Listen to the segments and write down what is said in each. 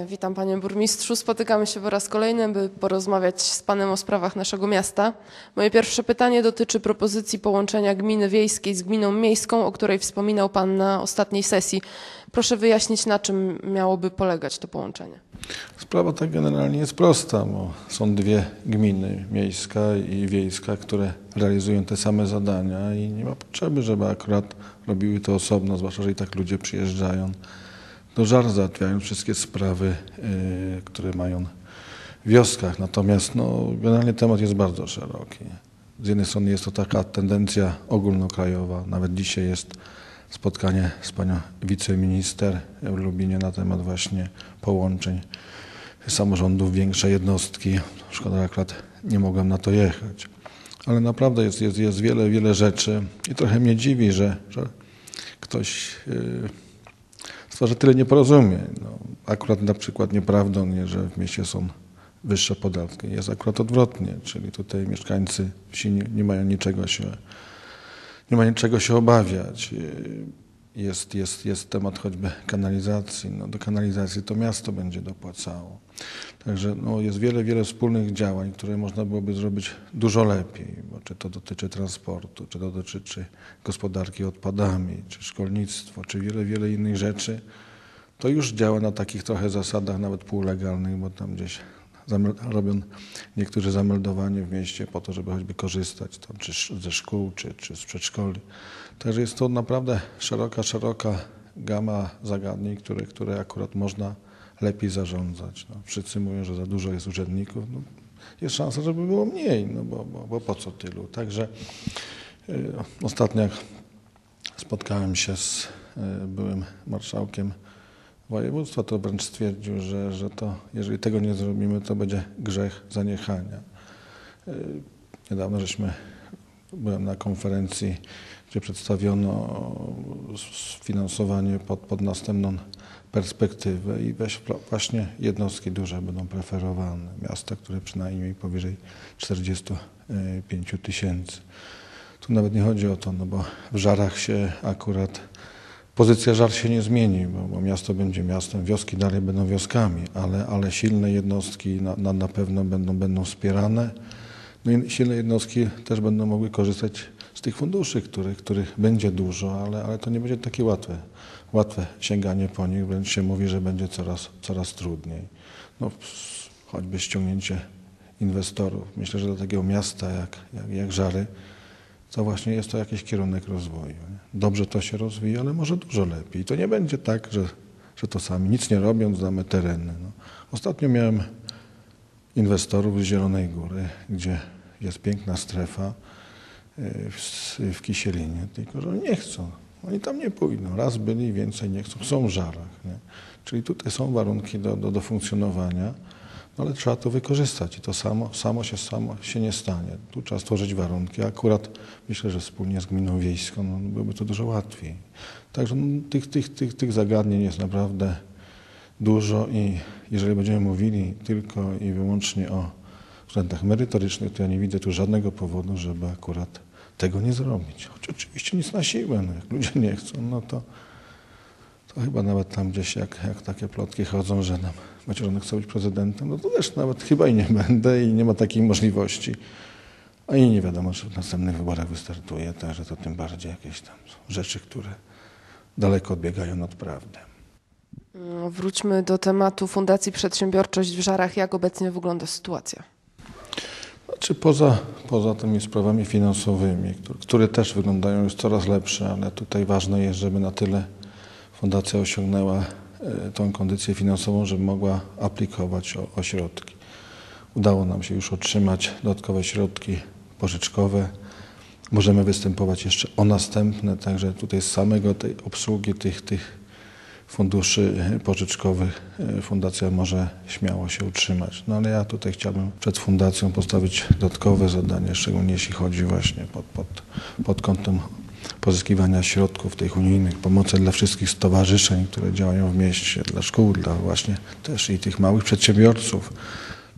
Witam panie burmistrzu. Spotykamy się po raz kolejny, by porozmawiać z panem o sprawach naszego miasta. Moje pierwsze pytanie dotyczy propozycji połączenia gminy wiejskiej z gminą miejską, o której wspominał pan na ostatniej sesji. Proszę wyjaśnić, na czym miałoby polegać to połączenie. Sprawa tak generalnie jest prosta, bo są dwie gminy, miejska i wiejska, które realizują te same zadania i nie ma potrzeby, żeby akurat robiły to osobno, zwłaszcza, że i tak ludzie przyjeżdżają do żar, załatwiają wszystkie sprawy, y, które mają w wioskach. Natomiast no, generalnie temat jest bardzo szeroki. Z jednej strony jest to taka tendencja ogólnokrajowa, nawet dzisiaj jest spotkanie z panią wiceminister w Lubinie na temat właśnie połączeń samorządów, większe jednostki. Szkoda, akurat nie mogłem na to jechać. Ale naprawdę jest, jest, jest wiele, wiele rzeczy i trochę mnie dziwi, że, że ktoś yy, stwarza tyle nieporozumień. No, akurat na przykład nieprawdą, nie, że w mieście są wyższe podatki. Jest akurat odwrotnie, czyli tutaj mieszkańcy wsi nie, nie mają niczego się nie ma niczego się obawiać. Jest, jest, jest temat choćby kanalizacji. No, do kanalizacji to miasto będzie dopłacało. Także no, jest wiele, wiele wspólnych działań, które można byłoby zrobić dużo lepiej, bo czy to dotyczy transportu, czy to dotyczy gospodarki odpadami, czy szkolnictwo, czy wiele, wiele innych rzeczy. To już działa na takich trochę zasadach nawet półlegalnych, bo tam gdzieś robią niektórzy zameldowanie w mieście po to, żeby choćby korzystać tam, czy ze szkół, czy, czy z przedszkoli. Także jest to naprawdę szeroka, szeroka gama zagadnień, które, które akurat można lepiej zarządzać. No, wszyscy mówią, że za dużo jest urzędników. No, jest szansa, żeby było mniej, no bo, bo, bo po co tylu. Także y, ostatnio jak spotkałem się z y, byłym marszałkiem województwa, to wręcz stwierdził, że, że to, jeżeli tego nie zrobimy, to będzie grzech zaniechania. Y, niedawno żeśmy, byłem na konferencji, gdzie przedstawiono finansowanie pod, pod następną perspektywę i właśnie jednostki duże będą preferowane. Miasta, które przynajmniej powyżej 45 tysięcy. Tu nawet nie chodzi o to, no bo w żarach się akurat Pozycja żar się nie zmieni, bo, bo, miasto będzie miastem, wioski dalej będą wioskami, ale, ale silne jednostki na, na, na pewno będą, będą wspierane. No i silne jednostki też będą mogły korzystać z tych funduszy, których, których będzie dużo, ale, ale to nie będzie takie łatwe, łatwe sięganie po nich, wręcz się mówi, że będzie coraz, coraz trudniej. No, choćby ściągnięcie inwestorów. Myślę, że do takiego miasta jak, jak, jak Żary to właśnie jest to jakiś kierunek rozwoju. Dobrze to się rozwija, ale może dużo lepiej. To nie będzie tak, że, że to sami, nic nie robiąc, damy tereny. No. Ostatnio miałem inwestorów z Zielonej Góry, gdzie jest piękna strefa e, w, w Kisielinie, tylko że oni nie chcą. Oni tam nie pójdą. Raz byli, więcej nie chcą. Są w żarach. Nie? Czyli tutaj są warunki do, do, do funkcjonowania. Ale trzeba to wykorzystać i to samo, samo, się, samo się nie stanie. Tu trzeba stworzyć warunki. Akurat myślę, że wspólnie z gminą wiejską no, byłoby to dużo łatwiej. Także no, tych, tych, tych, tych zagadnień jest naprawdę dużo i jeżeli będziemy mówili tylko i wyłącznie o względach merytorycznych, to ja nie widzę tu żadnego powodu, żeby akurat tego nie zrobić. Choć oczywiście nic na siłę, no, jak ludzie nie chcą, no to, to chyba nawet tam gdzieś jak, jak takie plotki chodzą, że nam Macieronek chce być prezydentem, no to też nawet chyba i nie będę i nie ma takiej możliwości. A i nie wiadomo, czy w następnych wyborach wystartuje, także to tym bardziej jakieś tam rzeczy, które daleko odbiegają od prawdy. No, wróćmy do tematu Fundacji Przedsiębiorczość w Żarach. Jak obecnie wygląda sytuacja? Znaczy poza, poza tymi sprawami finansowymi, które, które też wyglądają już coraz lepsze, ale tutaj ważne jest, żeby na tyle fundacja osiągnęła E, tą kondycję finansową, żeby mogła aplikować o, o środki. Udało nam się już otrzymać dodatkowe środki pożyczkowe. Możemy występować jeszcze o następne, także tutaj z samego tej obsługi tych, tych funduszy pożyczkowych e, fundacja może śmiało się utrzymać. No ale ja tutaj chciałbym przed fundacją postawić dodatkowe zadanie, szczególnie jeśli chodzi właśnie pod, pod, pod kątem pozyskiwania środków tych unijnych, pomocy dla wszystkich stowarzyszeń, które działają w mieście, dla szkół, dla właśnie też i tych małych przedsiębiorców.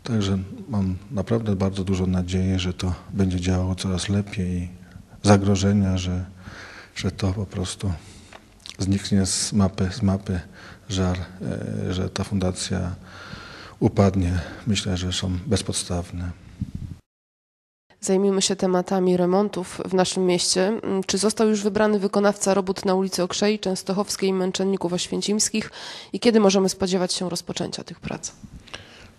Także mam naprawdę bardzo dużą nadzieję, że to będzie działało coraz lepiej i zagrożenia, że, że to po prostu zniknie z mapy, z mapy żar, e, że ta fundacja upadnie, myślę, że są bezpodstawne. Zajmijmy się tematami remontów w naszym mieście. Mm, Czy został już wybrany wykonawca robót na ulicy Okrzei, Częstochowskiej i Męczenników Oświęcimskich i kiedy możemy spodziewać się rozpoczęcia tych prac?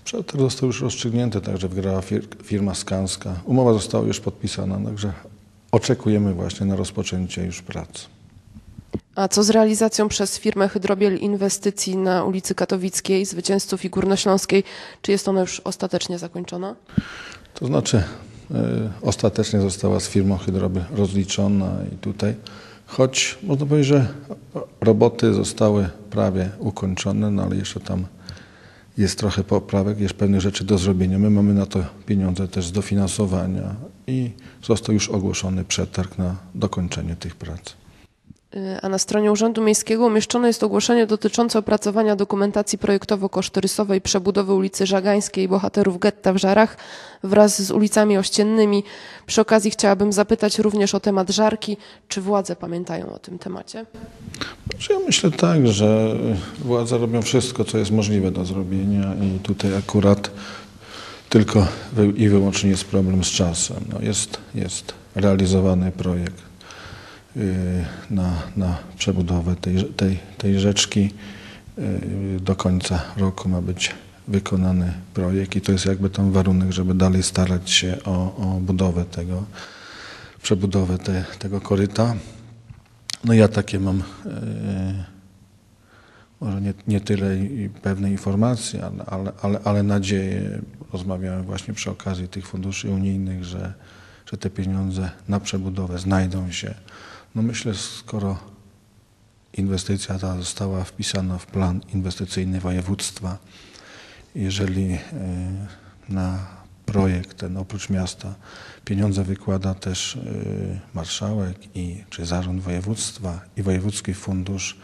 Przetarg został już rozstrzygnięty, także wygrała fir- firma Skanska. Umowa została już podpisana, także oczekujemy właśnie na rozpoczęcie już prac. A co z realizacją przez firmę Hydrobiel inwestycji na ulicy Katowickiej, Zwycięzców i Górnośląskiej? Czy jest ona już ostatecznie zakończona? To znaczy ostatecznie została z firmą Hydroby rozliczona i tutaj, choć można powiedzieć, że roboty zostały prawie ukończone, no ale jeszcze tam jest trochę poprawek, jest pewnych rzeczy do zrobienia. My mamy na to pieniądze też z dofinansowania i został już ogłoszony przetarg na dokończenie tych prac. Y, A na stronie Urzędu Miejskiego umieszczone jest ogłoszenie dotyczące opracowania dokumentacji projektowo-kosztorysowej przebudowy ulicy Żagańskiej i bohaterów getta w Żarach wraz z ulicami ościennymi. Przy okazji chciałabym zapytać również o temat Żarki. Czy władze pamiętają o tym temacie? Znaczy Ja myślę tak, że władze robią wszystko, co jest możliwe do zrobienia i tutaj akurat tylko i wyłącznie jest problem z czasem. No jest, jest realizowany projekt na, na przebudowę tej, tej, tej rzeczki. Yy, Do końca roku ma być wykonany projekt i to jest jakby tam warunek, żeby dalej starać się o, o budowę tego, przebudowę te, tego koryta. No ja takie mam e, może nie, nie tyle pewne informacje, ale, ale, ale, ale nadzieję. Rozmawiałem właśnie przy okazji tych funduszy unijnych, że, że te pieniądze na przebudowę znajdą się. No myślę, skoro inwestycja ta została wpisana w plan inwestycyjny województwa, jeżeli e, na projekt ten oprócz miasta pieniądze wykłada też e, marszałek i czy zarząd województwa i wojewódzki fundusz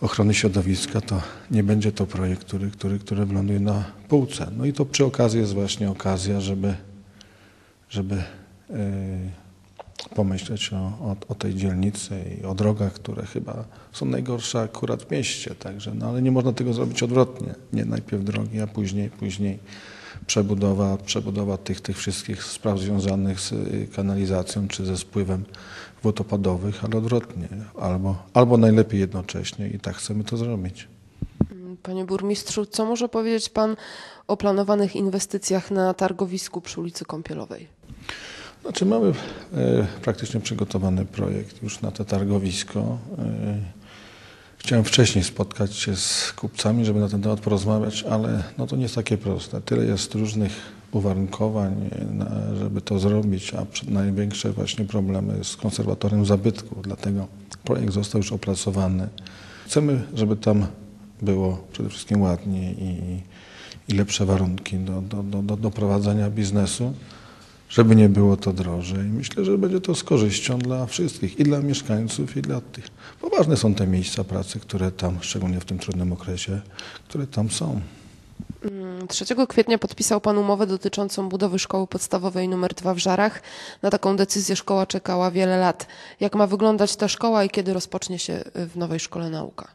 ochrony środowiska, to nie będzie to projekt, który, który, który wyląduje na półce. No i to przy okazji jest właśnie okazja, żeby, żeby e, pomyśleć o, o, o tej dzielnicy i o drogach, które chyba są najgorsze akurat w mieście. Także, no ale nie można tego zrobić odwrotnie. Nie najpierw drogi, a później, później przebudowa, przebudowa tych, tych wszystkich spraw związanych z y, kanalizacją czy ze spływem wód opadowych, ale odwrotnie. Albo, albo najlepiej jednocześnie i tak chcemy to zrobić. Panie burmistrzu, co może powiedzieć Pan o planowanych inwestycjach na targowisku przy ulicy Kąpielowej? Znaczy mamy e, praktycznie przygotowany projekt już na to targowisko. E, chciałem wcześniej spotkać się z kupcami, żeby na ten temat porozmawiać, ale no to nie jest takie proste. Tyle jest różnych uwarunkowań, e, żeby to zrobić, a największe właśnie problemy z konserwatorem zabytków, dlatego projekt został już opracowany. Chcemy, żeby tam było przede wszystkim ładnie i, i lepsze warunki do, do, do, do prowadzenia biznesu żeby nie było to drożej. Myślę, że będzie to z korzyścią dla wszystkich, i dla mieszkańców, i dla tych. Bo ważne są te miejsca pracy, które tam, szczególnie w tym trudnym okresie, które tam są. Mm, 3 kwietnia podpisał Pan umowę dotyczącą budowy szkoły podstawowej nr 2 w Żarach. Na taką decyzję szkoła czekała wiele lat. Jak ma wyglądać ta szkoła i kiedy rozpocznie się w nowej szkole nauka?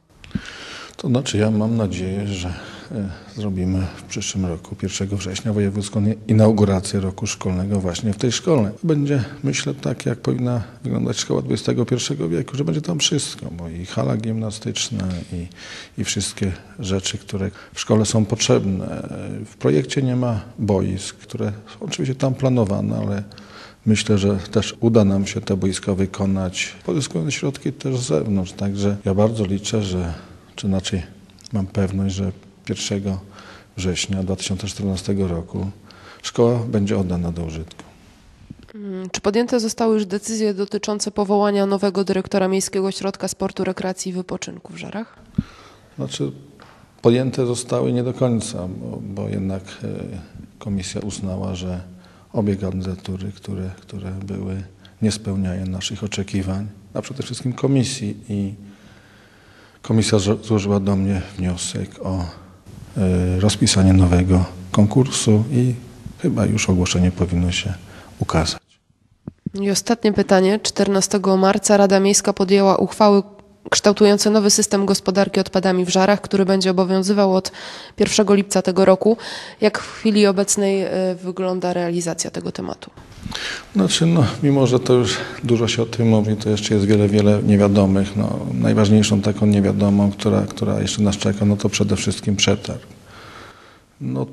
To znaczy, ja mam nadzieję, że e, zrobimy w przyszłym roku, 1 września, wojewódzką inaugurację roku szkolnego właśnie w tej szkole. Będzie, myślę, tak jak powinna wyglądać szkoła XXI wieku, że będzie tam wszystko, bo i hala gimnastyczna, i, i wszystkie rzeczy, które w szkole są potrzebne. W projekcie nie ma boisk, które są oczywiście tam planowane, ale Myślę, że też uda nam się te boiska wykonać, pozyskując środki też z zewnątrz. Także ja bardzo liczę, że, czy inaczej mam pewność, że 1 września 2014 roku szkoła będzie oddana do użytku. Mm, Czy podjęte zostały już decyzje dotyczące powołania nowego dyrektora Miejskiego Ośrodka Sportu, Rekreacji i Wypoczynku w Żarach? Znaczy, podjęte zostały nie do końca, bo, bo jednak e, komisja uznała, że obie kandydatury, które, które były, nie spełniają naszych oczekiwań, a przede wszystkim komisji i komisja zło- złożyła do mnie wniosek o e, rozpisanie nowego konkursu i chyba już ogłoszenie powinno się ukazać. I ostatnie pytanie. 14 marca Rada Miejska podjęła uchwałę, kształtujące nowy system gospodarki odpadami w Żarach, który będzie obowiązywał od 1 lipca tego roku. Jak w chwili obecnej e, wygląda realizacja tego tematu? Znaczy, no, mimo że to już dużo się o tym mówi, to jeszcze jest wiele, wiele niewiadomych. No, najważniejszą taką niewiadomą, która, która jeszcze nas czeka, no to przede wszystkim przetarg. No,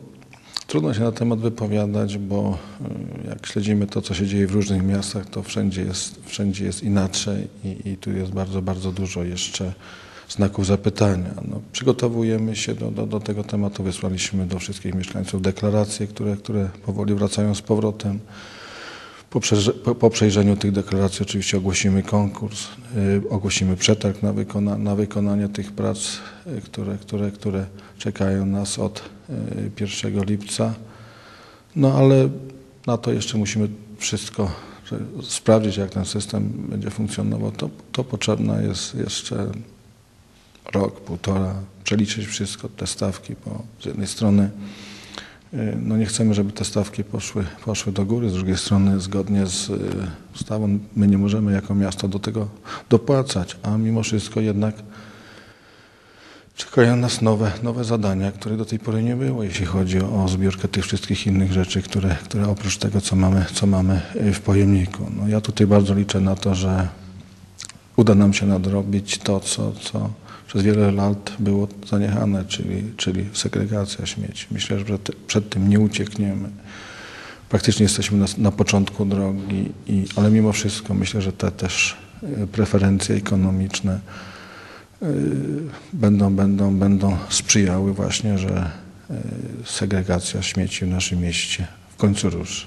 trudno się na temat wypowiadać, bo y, jak śledzimy to, co się dzieje w różnych miastach, to wszędzie jest, wszędzie jest inaczej i, i tu jest bardzo, bardzo dużo jeszcze znaków zapytania. No, przygotowujemy się do, do, do tego tematu, wysłaliśmy do wszystkich mieszkańców deklaracje, które, które powoli wracają z powrotem. Po, po, przejrzeniu tych deklaracji oczywiście ogłosimy konkurs, y, ogłosimy przetarg na, wykona, na wykonanie tych prac, y, które, które, które czekają nas od y, 1 lipca. No ale na to jeszcze musimy wszystko sprawdzić, jak ten system będzie funkcjonował. To, to potrzebna jest jeszcze rok, półtora, przeliczyć wszystko, te stawki, bo z jednej strony y, no nie chcemy, żeby te stawki poszły, poszły do góry, z drugiej strony zgodnie z y, ustawą my nie możemy jako miasto do tego dopłacać, a mimo wszystko jednak czekają nas nowe, nowe zadania, których do tej pory nie było, jeśli chodzi o zbiórkę tych wszystkich innych rzeczy, które, które oprócz tego, co mamy, co mamy y, w pojemniku. No ja tutaj bardzo liczę na to, że uda nam się nadrobić to, co, co przez wiele lat było zaniechane, czyli, czyli segregacja śmieci. Myślę, że przed, tym nie uciekniemy. Praktycznie jesteśmy na, na początku drogi, i, ale mimo wszystko myślę, że te też y, preferencje ekonomiczne y, będą, będą, będą sprzyjały właśnie, że y, segregacja śmieci w naszym mieście w końcu ruszy.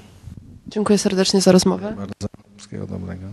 Dziękuję serdecznie za rozmowę. Bardzo wszystkiego dobrego.